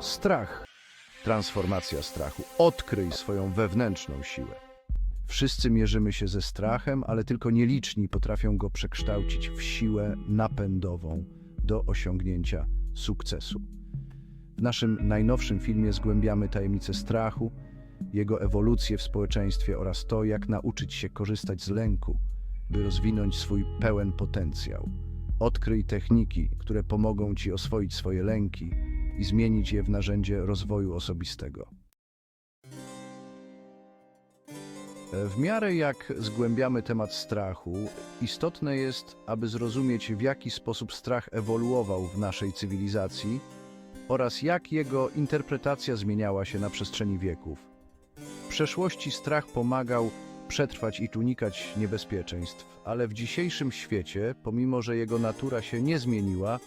Strach. Transformacja strachu. Odkryj swoją wewnętrzną siłę. Wszyscy mierzymy się ze strachem, ale tylko nieliczni potrafią go przekształcić w siłę napędową do osiągnięcia sukcesu. W naszym najnowszym filmie zgłębiamy tajemnicę strachu, jego ewolucję w społeczeństwie oraz to, jak nauczyć się korzystać z lęku, by rozwinąć swój pełen potencjał. Odkryj techniki, które pomogą Ci oswoić swoje lęki i zmienić je w narzędzie rozwoju osobistego. W miarę jak zgłębiamy temat strachu, istotne jest, aby zrozumieć, w jaki sposób strach ewoluował w naszej cywilizacji oraz jak jego interpretacja zmieniała się na przestrzeni wieków. W przeszłości strach pomagał przetrwać i unikać niebezpieczeństw, ale w dzisiejszym świecie, pomimo że jego natura się nie zmieniła,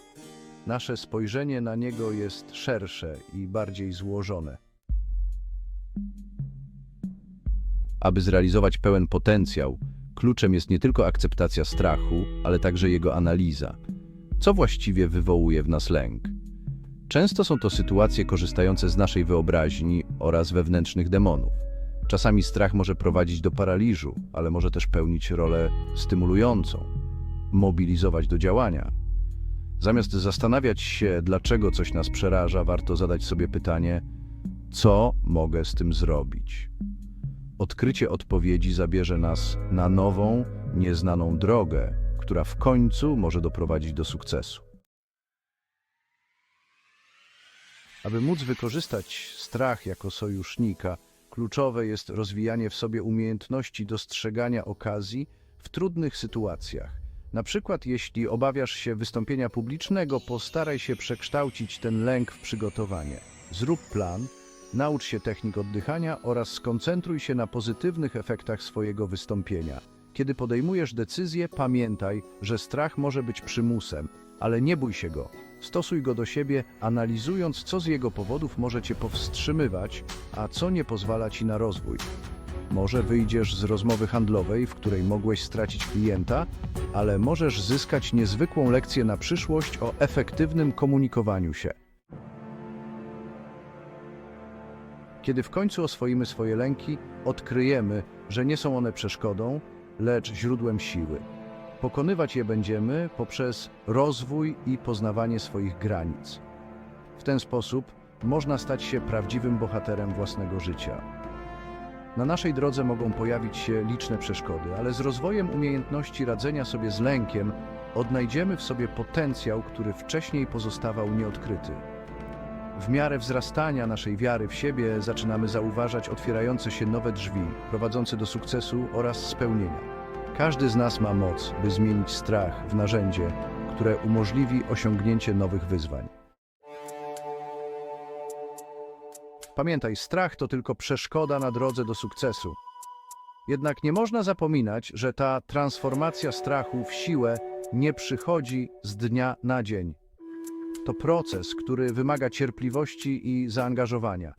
nasze spojrzenie na niego jest szersze i bardziej złożone. Aby zrealizować pełen potencjał, kluczem jest nie tylko akceptacja strachu, ale także jego analiza. Co właściwie wywołuje w nas lęk? Często są to sytuacje korzystające z naszej wyobraźni oraz wewnętrznych demonów. Czasami strach może prowadzić do paraliżu, ale może też pełnić rolę stymulującą, mobilizować do działania. Zamiast zastanawiać się, dlaczego coś nas przeraża, warto zadać sobie pytanie, co mogę z tym zrobić? Odkrycie odpowiedzi zabierze nas na nową, nieznaną drogę, która w końcu może doprowadzić do sukcesu. Aby móc wykorzystać strach jako sojusznika, kluczowe jest rozwijanie w sobie umiejętności dostrzegania okazji w trudnych sytuacjach. Na przykład, jeśli obawiasz się wystąpienia publicznego, postaraj się przekształcić ten lęk w przygotowanie. Zrób plan, naucz się technik oddychania oraz skoncentruj się na pozytywnych efektach swojego wystąpienia. Kiedy podejmujesz decyzję, pamiętaj, że strach może być przymusem, ale nie bój się go. Stosuj go do siebie, analizując, co z jego powodów może cię powstrzymywać, a co nie pozwala ci na rozwój. Może wyjdziesz z rozmowy handlowej, w której mogłeś stracić klienta, ale możesz zyskać niezwykłą lekcję na przyszłość o efektywnym komunikowaniu się. Kiedy w końcu oswoimy swoje lęki, odkryjemy, że nie są one przeszkodą, lecz źródłem siły. Pokonywać je będziemy poprzez rozwój i poznawanie swoich granic. W ten sposób można stać się prawdziwym bohaterem własnego życia. Na naszej drodze mogą pojawić się liczne przeszkody, ale z rozwojem umiejętności radzenia sobie z lękiem odnajdziemy w sobie potencjał, który wcześniej pozostawał nieodkryty. W miarę wzrastania naszej wiary w siebie zaczynamy zauważać otwierające się nowe drzwi, prowadzące do sukcesu oraz spełnienia. Każdy z nas ma moc, by zmienić strach w narzędzie, które umożliwi osiągnięcie nowych wyzwań. Pamiętaj, strach to tylko przeszkoda na drodze do sukcesu. Jednak nie można zapominać, że ta transformacja strachu w siłę nie przychodzi z dnia na dzień. To proces, który wymaga cierpliwości i zaangażowania.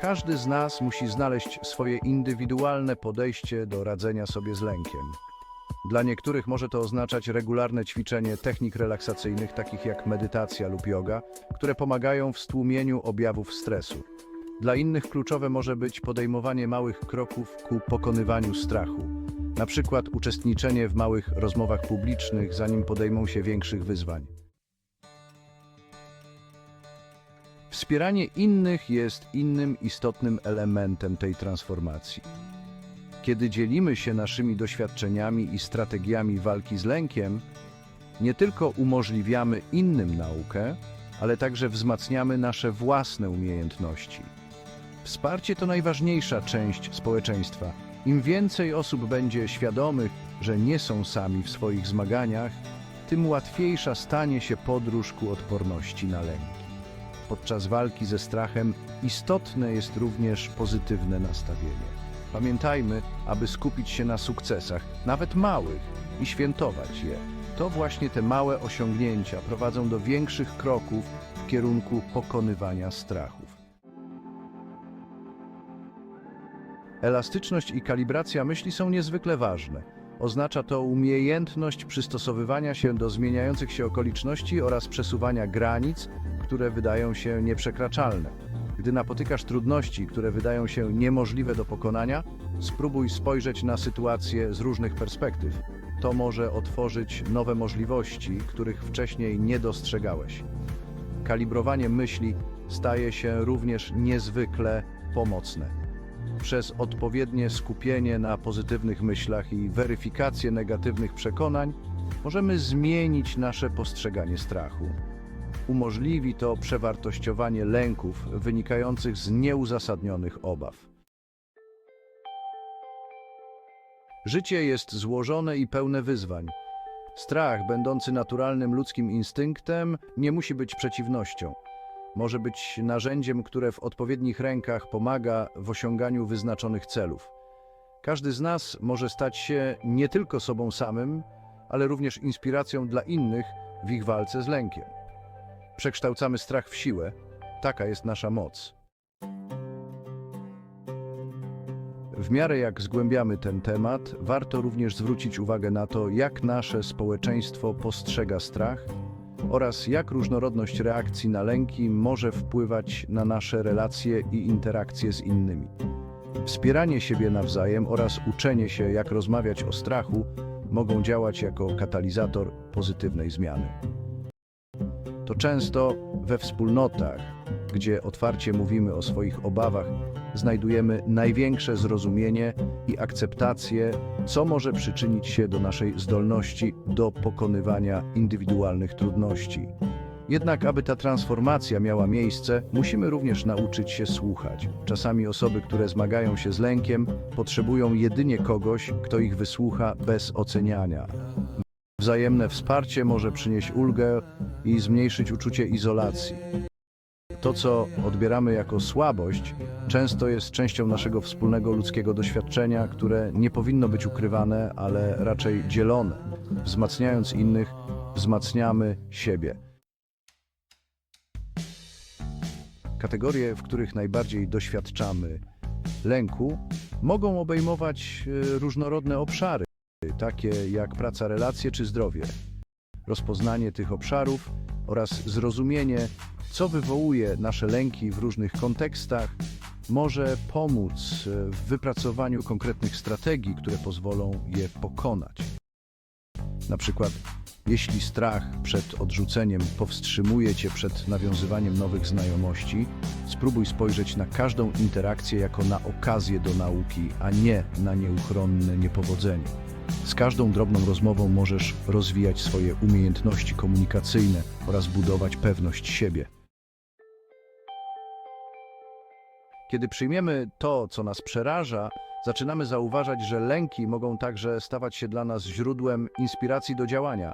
Każdy z nas musi znaleźć swoje indywidualne podejście do radzenia sobie z lękiem. Dla niektórych może to oznaczać regularne ćwiczenie technik relaksacyjnych, takich jak medytacja lub yoga, które pomagają w stłumieniu objawów stresu. Dla innych kluczowe może być podejmowanie małych kroków ku pokonywaniu strachu, na przykład uczestniczenie w małych rozmowach publicznych, zanim podejmą się większych wyzwań. Wspieranie innych jest innym istotnym elementem tej transformacji. Kiedy dzielimy się naszymi doświadczeniami i strategiami walki z lękiem, nie tylko umożliwiamy innym naukę, ale także wzmacniamy nasze własne umiejętności. Wsparcie to najważniejsza część społeczeństwa. Im więcej osób będzie świadomych, że nie są sami w swoich zmaganiach, tym łatwiejsza stanie się podróż ku odporności na lęki. Podczas walki ze strachem istotne jest również pozytywne nastawienie. Pamiętajmy, aby skupić się na sukcesach, nawet małych, i świętować je. To właśnie te małe osiągnięcia prowadzą do większych kroków w kierunku pokonywania strachów. Elastyczność i kalibracja myśli są niezwykle ważne. Oznacza to umiejętność przystosowywania się do zmieniających się okoliczności oraz przesuwania granic, które wydają się nieprzekraczalne. Gdy napotykasz trudności, które wydają się niemożliwe do pokonania, spróbuj spojrzeć na sytuację z różnych perspektyw. To może otworzyć nowe możliwości, których wcześniej nie dostrzegałeś. Kalibrowanie myśli staje się również niezwykle pomocne. Przez odpowiednie skupienie na pozytywnych myślach i weryfikację negatywnych przekonań możemy zmienić nasze postrzeganie strachu. Umożliwi to przewartościowanie lęków wynikających z nieuzasadnionych obaw. Życie jest złożone i pełne wyzwań. Strach, będący naturalnym ludzkim instynktem, nie musi być przeciwnością. Może być narzędziem, które w odpowiednich rękach pomaga w osiąganiu wyznaczonych celów. Każdy z nas może stać się nie tylko sobą samym, ale również inspiracją dla innych w ich walce z lękiem. Przekształcamy strach w siłę. Taka jest nasza moc. W miarę jak zgłębiamy ten temat, warto również zwrócić uwagę na to, jak nasze społeczeństwo postrzega strach oraz jak różnorodność reakcji na lęki może wpływać na nasze relacje i interakcje z innymi. Wspieranie siebie nawzajem oraz uczenie się, jak rozmawiać o strachu, mogą działać jako katalizator pozytywnej zmiany. To często we wspólnotach, gdzie otwarcie mówimy o swoich obawach, znajdujemy największe zrozumienie i akceptację, co może przyczynić się do naszej zdolności do pokonywania indywidualnych trudności. Jednak, aby ta transformacja miała miejsce, musimy również nauczyć się słuchać. Czasami osoby, które zmagają się z lękiem, potrzebują jedynie kogoś, kto ich wysłucha bez oceniania. Wzajemne wsparcie może przynieść ulgę i zmniejszyć uczucie izolacji. To, co odbieramy jako słabość, często jest częścią naszego wspólnego ludzkiego doświadczenia, które nie powinno być ukrywane, ale raczej dzielone. Wzmacniając innych, wzmacniamy siebie. Kategorie, w których najbardziej doświadczamy lęku, mogą obejmować e, różnorodne obszary, takie jak praca, relacje czy zdrowie. Rozpoznanie tych obszarów oraz zrozumienie, co wywołuje nasze lęki w różnych kontekstach, może pomóc e, w wypracowaniu konkretnych strategii, które pozwolą je pokonać. Na przykład, jeśli strach przed odrzuceniem powstrzymuje Cię przed nawiązywaniem nowych znajomości, spróbuj spojrzeć na każdą interakcję jako na okazję do nauki, a nie na nieuchronne niepowodzenie. Z każdą drobną rozmową możesz rozwijać swoje umiejętności komunikacyjne oraz budować pewność siebie. Kiedy przyjmiemy to, co nas przeraża, zaczynamy zauważać, że lęki mogą także stawać się dla nas źródłem inspiracji do działania.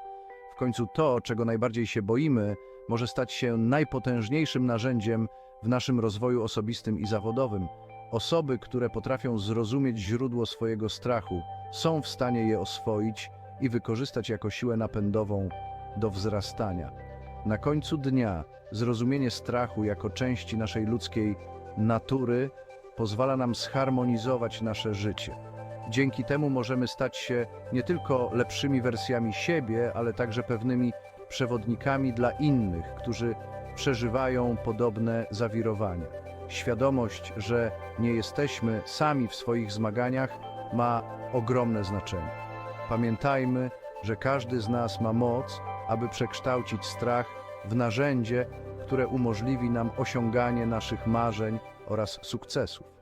W końcu to, czego najbardziej się boimy, może stać się najpotężniejszym narzędziem w naszym rozwoju osobistym i zawodowym. Osoby, które potrafią zrozumieć źródło swojego strachu, są w stanie je oswoić i wykorzystać jako siłę napędową do wzrastania. Na końcu dnia zrozumienie strachu jako części naszej ludzkiej natury pozwala nam zharmonizować nasze życie. Dzięki temu możemy stać się nie tylko lepszymi wersjami siebie, ale także pewnymi przewodnikami dla innych, którzy przeżywają podobne zawirowania. Świadomość, że nie jesteśmy sami w swoich zmaganiach, ma ogromne znaczenie. Pamiętajmy, że każdy z nas ma moc, aby przekształcić strach w narzędzie, które umożliwi nam osiąganie naszych marzeń oraz sukcesów.